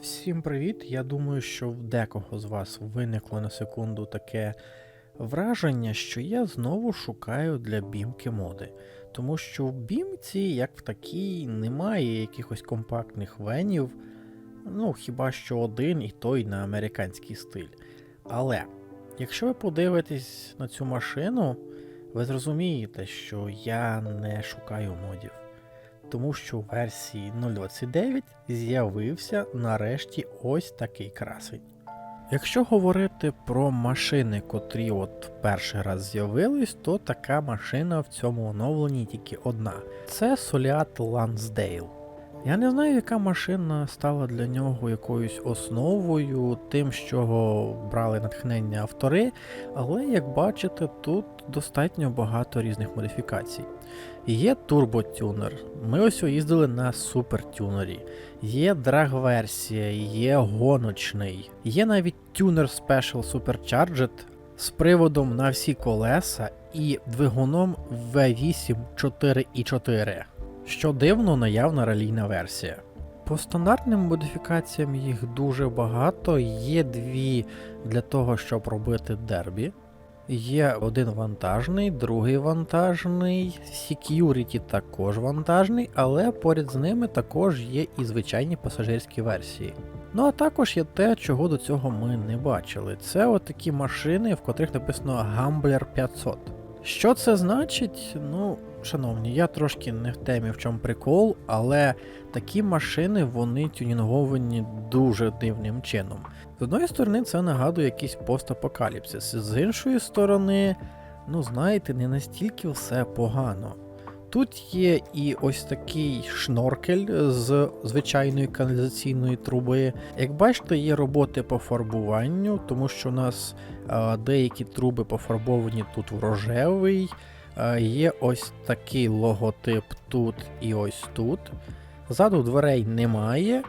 Всім привіт! Я думаю, що в декого з вас виникло на секунду таке враження, що я знову шукаю для бімки моди. Тому що в бімці, як в такій, немає якихось компактних венів, ну хіба що один і той на американський стиль. Але якщо ви подивитесь на цю машину, ви зрозумієте, що я не шукаю модів тому що у версії 0.29 з'явився нарешті ось такий красень. Якщо говорити про машини, котрі от перший раз з'явились, то така машина в цьому оновленні тільки одна. Це Soliat Lansdale. Я не знаю, яка машина стала для нього якоюсь основою, тим, чого брали натхнення автори, але як бачите, тут достатньо багато різних модифікацій. Є турботюнер. Ми ось їздили на супертюнері. Є драг-версія, є гоночний, є навіть тюнер Special Supercharged з приводом на всі колеса і двигуном V8 4.4. Що дивно, наявна ралійна версія. По стандартним модифікаціям їх дуже багато. Є дві для того, щоб робити дербі. Є один вантажний, другий вантажний, Security також вантажний, але поряд з ними також є і звичайні пасажирські версії. Ну а також є те, чого до цього ми не бачили. Це отакі машини, в котрих написано Gambler 500. Що це значить? Ну, шановні, я трошки не в темі в чому прикол, але такі машини вони тюнінговані дуже дивним чином. З одної сторони, це нагадує якийсь постапокаліпсис, з іншої сторони, ну знаєте, не настільки все погано. Тут є і ось такий шноркель з звичайної каналізаційної труби. Як бачите, є роботи по фарбуванню, тому що у нас деякі труби пофарбовані тут в рожевий. А, є ось такий логотип тут і ось тут. Ззаду дверей немає.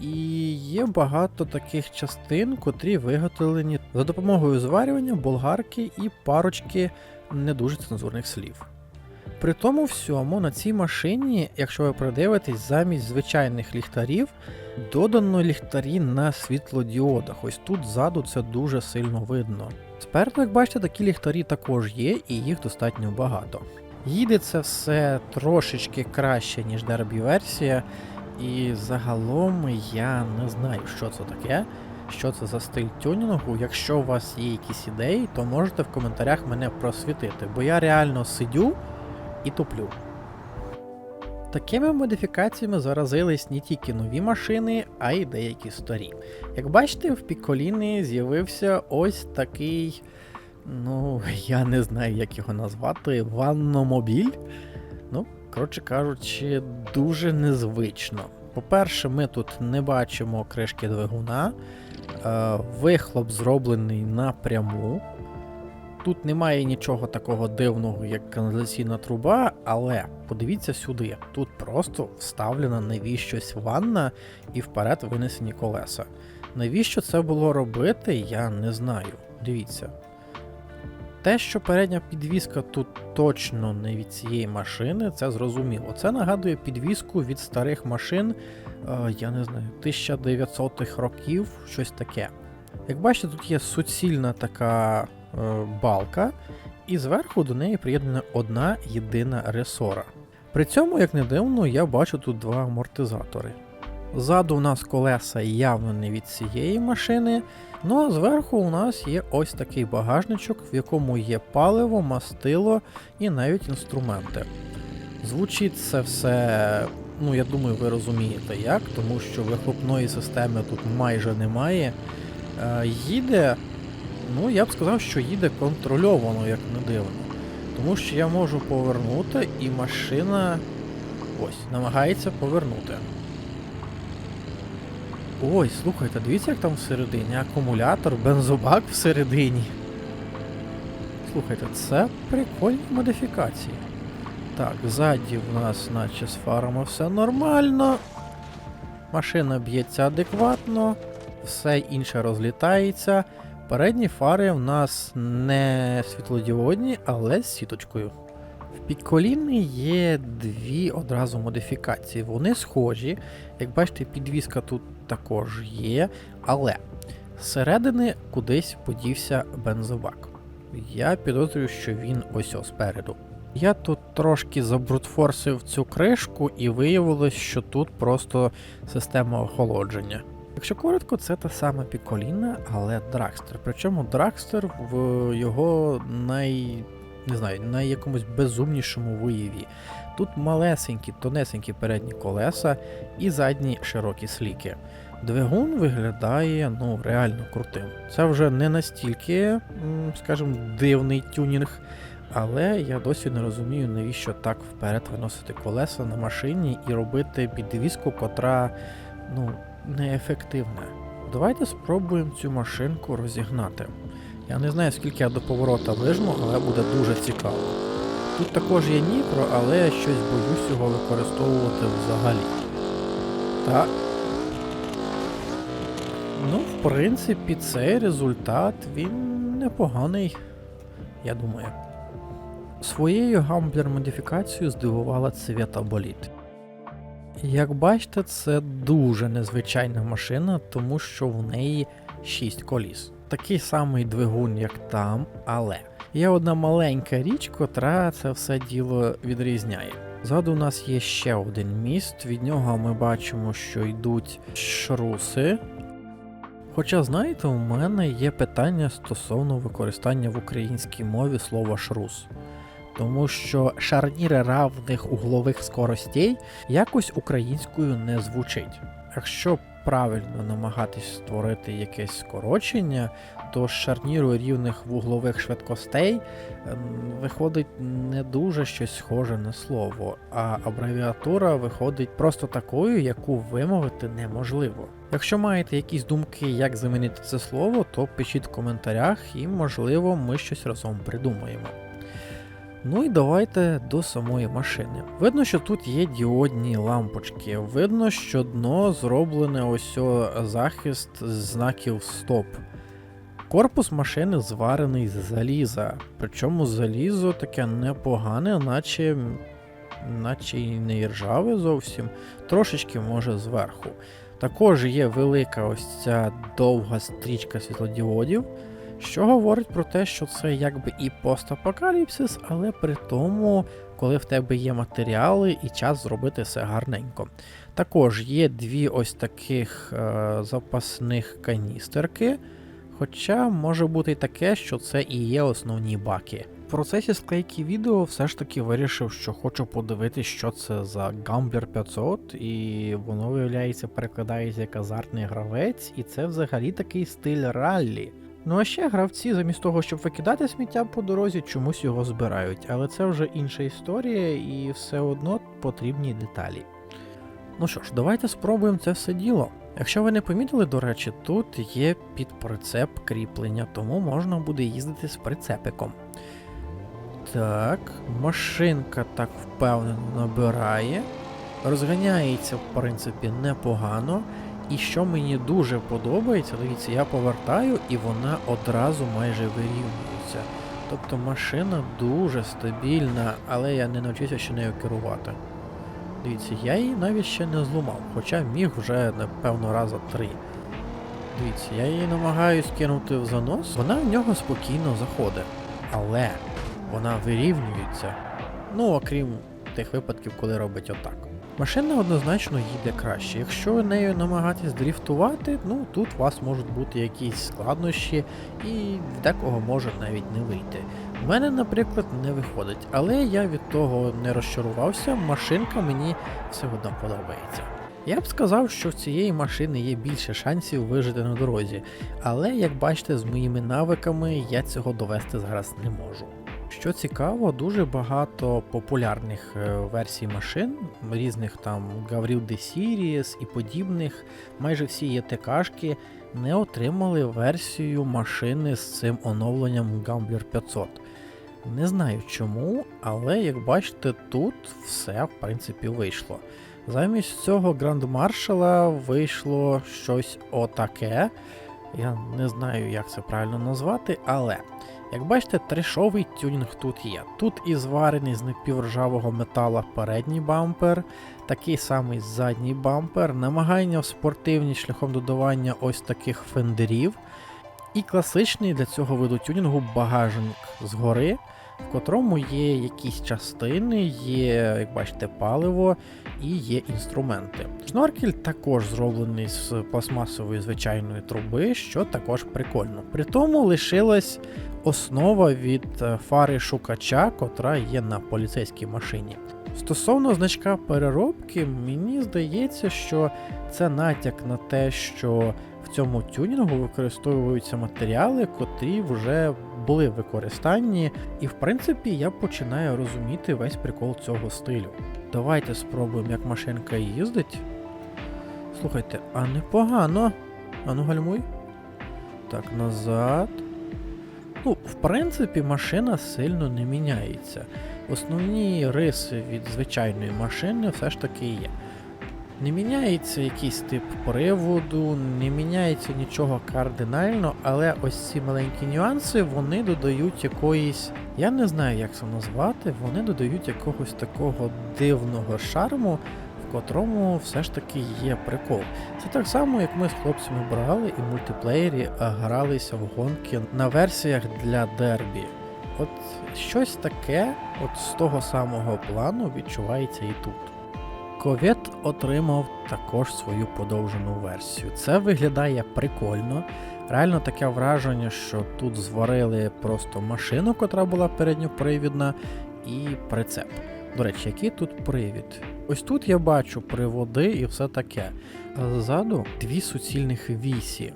І є багато таких частин, котрі виготовлені за допомогою зварювання, болгарки і парочки не дуже цензурних слів. При тому всьому на цій машині, якщо ви придивитесь, замість звичайних ліхтарів додано ліхтарі на світлодіодах. Ось тут ззаду це дуже сильно видно. Спереду, як бачите, такі ліхтарі також є, і їх достатньо багато. Їде це все трошечки краще, ніж дербі-версія, і загалом я не знаю, що це таке, що це за стиль тюнінгу. Якщо у вас є якісь ідеї, то можете в коментарях мене просвітити, бо я реально сидю і туплю. Такими модифікаціями заразились не тільки нові машини, а й деякі старі. Як бачите, в Піколіни з'явився ось такий, ну, я не знаю, як його назвати, ванномобіль. Ну, коротше кажучи, дуже незвично. По-перше, ми тут не бачимо кришки двигуна, е, вихлоп зроблений напряму. Тут немає нічого такого дивного, як каналізаційна труба, але подивіться сюди. Тут просто вставлена навіщось ванна і вперед винесені колеса. Навіщо це було робити, я не знаю. Дивіться. Те, що передня підвіска тут точно не від цієї машини, це зрозуміло. Це нагадує підвіску від старих машин, е, я не знаю, 1900-х років, щось таке. Як бачите, тут є суцільна така балка, і зверху до неї приєднана одна єдина ресора. При цьому, як не дивно, я бачу тут два амортизатори. Ззаду у нас колеса явно не від цієї машини. Ну а зверху у нас є ось такий багажничок, в якому є паливо, мастило і навіть інструменти. Звучить це все, ну я думаю, ви розумієте як, тому що вихлопної системи тут майже немає. Е, їде, ну я б сказав, що їде контрольовано, як не дивно. Тому що я можу повернути, і машина ось намагається повернути. Ой, слухайте, дивіться, як там всередині. Акумулятор, бензобак всередині. Слухайте, це прикольні модифікації. Так, ззаді в нас, наче з фарами все нормально. Машина б'ється адекватно, все інше розлітається. Передні фари в нас не світлодіодні, але з сіточкою. В Піколіни є дві одразу модифікації. Вони схожі. Як бачите, підвіска тут також є, але зсередини кудись подівся бензобак. Я підозрюю, що він ось ось спереду. Я тут трошки забрутфорсив цю кришку, і виявилось, що тут просто система охолодження. Якщо коротко, це та сама Піколіна, але Драгстер. Причому Драгстер в його най. не знаю, на якомусь безумнішому вияві. Тут малесенькі, тонесенькі передні колеса і задні широкі сліки. Двигун виглядає ну реально крутим. Це вже не настільки, скажімо, дивний тюнінг, але я досі не розумію, навіщо так вперед виносити колеса на машині і робити підвіску, котра ну, неефективна. Давайте спробуємо цю машинку розігнати. Я не знаю, скільки я до поворота вижму, але буде дуже цікаво. Тут також є нітро, але я щось боюсь його використовувати взагалі. Та. Ну, в принципі, цей результат він непоганий, я думаю. Своєю гамблер модифікацією здивувала цвята боліт. Як бачите, це дуже незвичайна машина, тому що в неї 6 коліс. Такий самий двигун, як там, але є одна маленька річ, котра це все діло відрізняє. Ззаду у нас є ще один міст, від нього ми бачимо, що йдуть шруси. Хоча, знаєте, у мене є питання стосовно використання в українській мові слова шрус. Тому що шарніри равних углових скоростей якось українською не звучить. Якщо правильно намагатись створити якесь скорочення, то з шарніру рівних вуглових швидкостей ем, виходить не дуже щось схоже на слово, а абревіатура виходить просто такою, яку вимовити неможливо. Якщо маєте якісь думки, як замінити це слово, то пишіть в коментарях і, можливо, ми щось разом придумаємо. Ну і давайте до самої машини. Видно, що тут є діодні лампочки. Видно, що дно зроблене ось захист знаків стоп. Корпус машини зварений з заліза. Причому залізо таке непогане, наче, наче і не ржаве зовсім, трошечки може зверху. Також є велика ось ця довга стрічка світлодіодів, що говорить про те, що це якби і постапокаліпсис, але при тому, коли в тебе є матеріали і час зробити все гарненько. Також є дві ось таких е, запасних каністерки. Хоча може бути і таке, що це і є основні баки. В процесі склейки відео все ж таки вирішив, що хочу подивитися, що це за Gambler 500, і воно, виявляється, перекладається як азартний гравець, і це взагалі такий стиль раллі. Ну а ще гравці, замість того, щоб викидати сміття по дорозі, чомусь його збирають, але це вже інша історія, і все одно потрібні деталі. Ну що ж, давайте спробуємо це все діло. Якщо ви не помітили, до речі, тут є під прицеп кріплення, тому можна буде їздити з прицепиком. Так, машинка так впевнено набирає. Розганяється, в принципі, непогано. І що мені дуже подобається, дивіться, я повертаю і вона одразу майже вирівнюється. Тобто машина дуже стабільна, але я не навчився ще нею керувати. Дивіться, я її навіть ще не зламав, хоча міг вже, напевно, раза три. Дивіться, я її намагаюсь кинути в занос, вона в нього спокійно заходить. Але вона вирівнюється. Ну, окрім тих випадків, коли робить отак. Машина однозначно їде краще. Якщо ви нею намагатись дріфтувати, ну тут у вас можуть бути якісь складнощі, і декого може навіть не вийти. У мене, наприклад, не виходить, але я від того не розчарувався, машинка мені все одно подобається. Я б сказав, що в цієї машини є більше шансів вижити на дорозі, але як бачите, з моїми навиками я цього довести зараз не можу. Що цікаво, дуже багато популярних е, версій машин, різних там Gavril D Series і подібних, майже всі ЄТКшки не отримали версію машини з цим оновленням Gambler 500. Не знаю чому, але як бачите, тут все в принципі вийшло. Замість цього Гранд Маршала вийшло щось отаке. Я не знаю, як це правильно назвати, але як бачите, трешовий тюнінг тут є. Тут і зварений з непівржавого метала передній бампер, такий самий задній бампер, намагання в спортивні шляхом додавання ось таких фендерів, і класичний для цього виду тюнінгу багажник згори, в котрому є якісь частини, є, як бачите, паливо і є інструменти. Шноркель також зроблений з пластмасової звичайної труби, що також прикольно. При тому лишилась основа від е, фари шукача, котра є на поліцейській машині. Стосовно значка переробки, мені здається, що це натяк на те, що в цьому тюнінгу використовуються матеріали, котрі вже були використанні, і в принципі я починаю розуміти весь прикол цього стилю. Давайте спробуємо, як машинка їздить. Слухайте, а непогано. Ану гальмуй. Так, назад. Ну, в принципі, машина сильно не міняється. Основні риси від звичайної машини все ж таки є. Не міняється якийсь тип приводу, не міняється нічого кардинально, але ось ці маленькі нюанси вони додають якоїсь, я не знаю, як це назвати, вони додають якогось такого дивного шарму, в котрому все ж таки є прикол. Це так само, як ми з хлопцями брали і в мультиплеєрі гралися в гонки на версіях для дербі. От щось таке, от з того самого плану відчувається і тут. Ковет отримав також свою подовжену версію. Це виглядає прикольно. Реально таке враження, що тут зварили просто машину, котра була передньопривідна, і прицеп. До речі, який тут привід? Ось тут я бачу приводи і все таке. А ззаду дві суцільних вісі.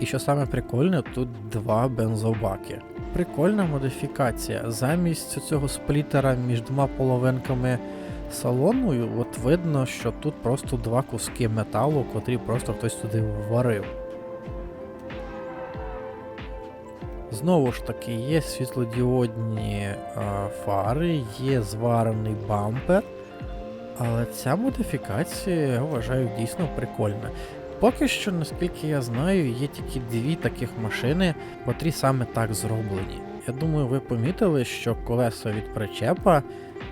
І що саме прикольне, тут два бензобаки. Прикольна модифікація. Замість цього сплітера між двома половинками салону, от видно, що тут просто два куски металу, котрі просто хтось туди вварив. Знову ж таки, є світлодіодні а, фари, є зварений бампер. Але ця модифікація, я вважаю, дійсно прикольна. Поки що, наскільки я знаю, є тільки дві таких машини, котрі саме так зроблені. Я думаю, ви помітили, що колеса від причепа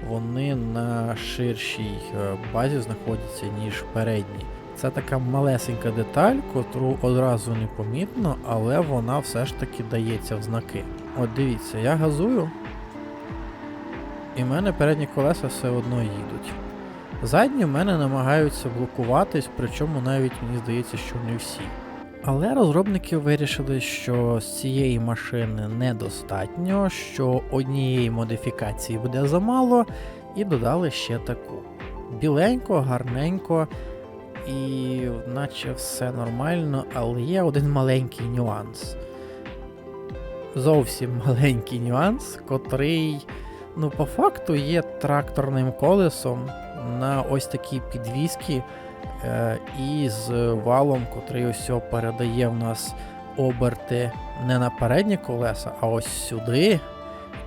вони на ширшій е, базі знаходяться, ніж передні. Це така малесенька деталь, котру одразу не помітно, але вона все ж таки дається в знаки. От дивіться, я газую, і в мене передні колеса все одно їдуть. Задні в мене намагаються блокуватись, причому навіть мені здається, що не всі. Але розробники вирішили, що з цієї машини недостатньо, що однієї модифікації буде замало, і додали ще таку. Біленько, гарненько, і наче все нормально, але є один маленький нюанс. Зовсім маленький нюанс, котрий, ну, по факту є тракторним колесом на ось такій підвісці е, і з валом, котрий ось передає в нас оберти не на передні колеса, а ось сюди,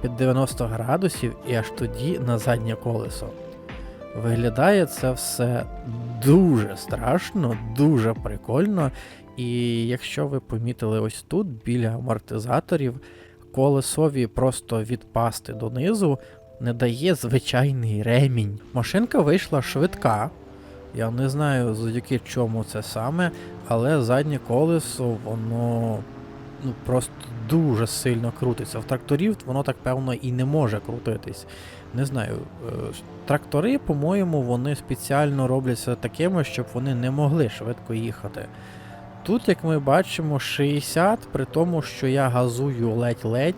під 90 градусів, і аж тоді на заднє колесо. Виглядає це все дуже страшно, дуже прикольно. І якщо ви помітили ось тут, біля амортизаторів, колесові просто відпасти донизу, не дає звичайний ремінь. Машинка вийшла швидка. Я не знаю, завдяки чому це саме, але заднє колесо, воно ну, просто дуже сильно крутиться. В тракторів воно так певно і не може крутитись. Не знаю. е, Трактори, по-моєму, вони спеціально робляться такими, щоб вони не могли швидко їхати. Тут, як ми бачимо, 60, при тому, що я газую ледь-ледь.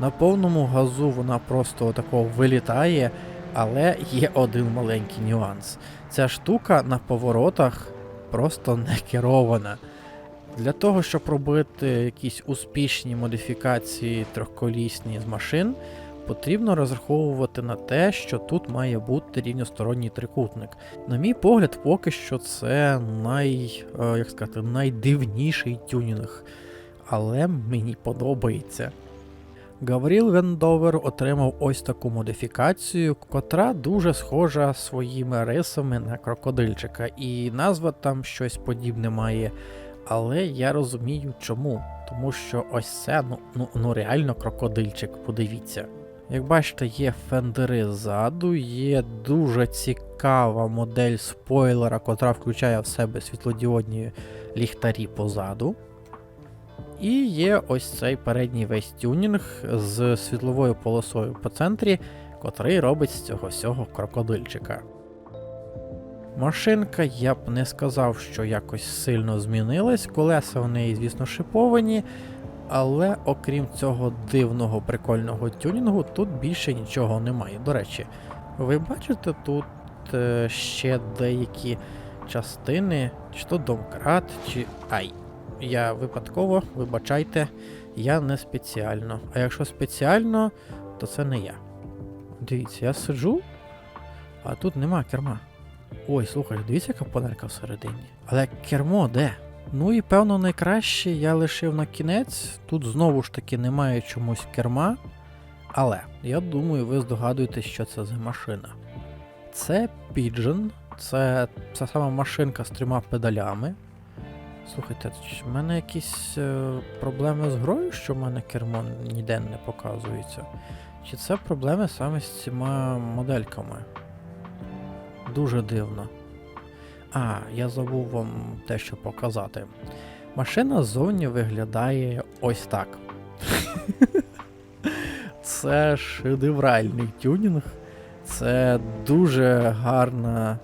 На повному газу вона просто отако вилітає, але є один маленький нюанс. Ця штука на поворотах просто не керована. Для того, щоб робити якісь успішні модифікації трьохколісні з машин, потрібно розраховувати на те, що тут має бути рівносторонній трикутник. На мій погляд, поки що це най, е, як сказати, найдивніший тюнінг, але мені подобається. Гавріл Вендовер отримав ось таку модифікацію, котра дуже схожа своїми рисами на крокодильчика, і назва там щось подібне має Але я розумію чому. Тому що ось це, ну, ну, ну реально крокодильчик, подивіться. Як бачите, є фендери ззаду, є дуже цікава модель спойлера, котра включає в себе світлодіодні ліхтарі позаду. І є ось цей передній весь тюнінг з світловою полосою по центрі, котрий робить з цього всього крокодильчика. Машинка, я б не сказав, що якось сильно змінилась. Колеса в неї, звісно, шиповані, але окрім цього дивного прикольного тюнінгу, тут більше нічого немає. До речі, ви бачите тут е, ще деякі частини, чи то домкрат, чи. Ай. Я випадково, вибачайте, я не спеціально. А якщо спеціально, то це не я. Дивіться, я сиджу, а тут нема керма. Ой, слухай, дивіться, яка панелька всередині. Але кермо де? Ну і певно найкраще я лишив на кінець. Тут знову ж таки немає чомусь керма. Але я думаю, ви здогадуєтесь, що це за машина. Це Pigeon, це ця сама машинка з трьома педалями. Слухайте, в мене якісь е, проблеми з грою, що в мене кермо ніде не показується? Чи це проблеми саме з цими модельками? Дуже дивно. А, я забув вам дещо показати. Машина ззовні виглядає ось так. Це шедевральний тюнінг. Це дуже гарна.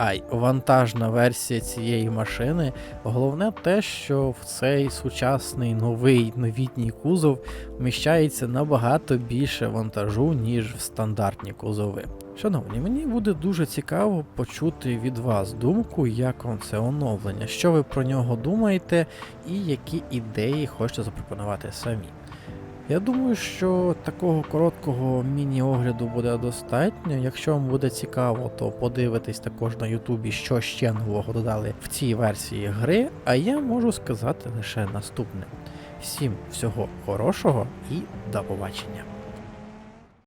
Ай, вантажна версія цієї машини. Головне те, що в цей сучасний новий новітній кузов вміщається набагато більше вантажу, ніж в стандартні кузови. Шановні, мені буде дуже цікаво почути від вас думку, як вам це оновлення, що ви про нього думаєте і які ідеї хочете запропонувати самі. Я думаю, що такого короткого міні-огляду буде достатньо. Якщо вам буде цікаво, то подивитись також на Ютубі, що ще нового додали в цій версії гри. А я можу сказати лише наступне: всім всього хорошого і до побачення!